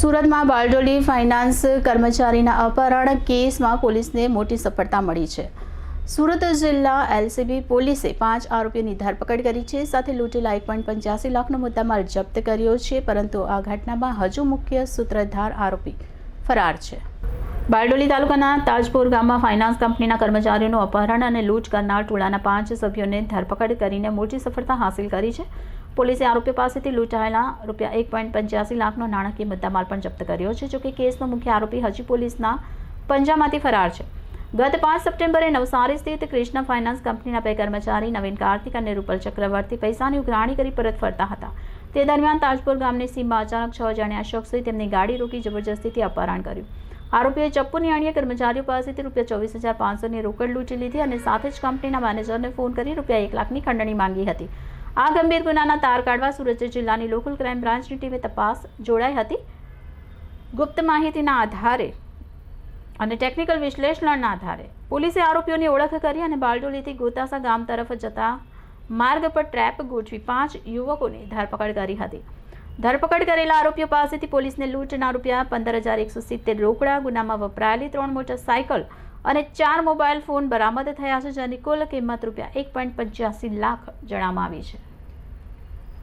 સુરતમાં બારડોલી ફાઇનાન્સ કર્મચારીના અપહરણ કેસમાં પોલીસને મોટી સફળતા મળી છે. સુરત જિલ્લા એલસીબી પોલીસે પાંચ આરોપીઓની ધરપકડ કરી છે, સાથે લૂંટેલા એક પોઈન્ટ પંચ્યાસી લાખનો મુદ્દામાલ જપ્ત કર્યો છે, પરંતુ આ ઘટનામાં હજુ મુખ્ય સૂત્રધાર આરોપી ફરાર છે. બારડોલી તાલુકાના તાજપુર ગામમાં ફાઇનાન્સ કંપનીના કર્મચારીઓનું અપહરણ અને લૂંટ કરનાર ટોળાના પાંચ સભ્યોને ધરપકડ કરીને મોટી સફળતા હાંસિલ કરી છે. પોલીસે આરોપી પાસેથી લૂંટાયેલા રૂપિયા એક પોઈન્ટ પંચ્યાસી લાખનો નાણાકીય મુદ્દામાલ પણ જપ્ત કર્યો છે જોકે કેસનો મુખ્ય આરોપી હજી પોલીસના પંજામાંથી ફરાર છે. ગત પાંચ સપ્ટેમ્બરે નવસારી સ્થિત કૃષ્ણ ફાઇનાન્સ કંપનીના બે કર્મચારી નવીન કાર્તિક અને રૂપલ ચક્રવર્તી પૈસાની ઉઘરાણી કરી પરત ફરતા હતા. તે દરમિયાન તાજપુર ગામની સીમમાં અચાનક છ જણ્યા શખ્સોએ તેમની ગાડી રોકી જબરજસ્તીથી અપહરણ કર્યું. આરોપીએ ચપ્પુની અણીએ કર્મચારીઓ પાસેથી રૂપિયા ચોવીસ હજાર પાંચસોની રોકડ લૂંટી લીધી અને સાથે જ કંપનીના મેનેજરને ફોન કરી રૂપિયા એક લાખની ખંડણી માંગી હતી. આ ગંભીર ગુનાના તાર કાઢવા સુરત જિલ્લાની લોકલ ક્રાઇમ બ્રાન્ચની ટીમે તપાસ જોડાઈ હતી. ગુપ્ત માહિતીના આધારે અને ટેકનિકલ વિશ્લેષણના આધારે પોલીસે આરોપીઓની ઓળખ કરી અને બારડોલીથી ગોતાસા ગામ તરફ જતા માર્ગ પર ટ્રેપ ગોઠવી પાંચ યુવકોની ધરપકડ કરી હતી. ધરપકડ કરેલા આરોપીઓ પાસેથી પોલીસને લૂંટના રૂપિયા પંદર હજાર એકસો સિત્તેર રોકડા, ગુનામાં વપરાયેલી ત્રણ મોટરસાયકલ અને ચાર મોબાઈલ ફોન બરામદ થયા છે, જેની કુલ કિંમત રૂપિયા એક લાખ જણાવવામાં આવી છે.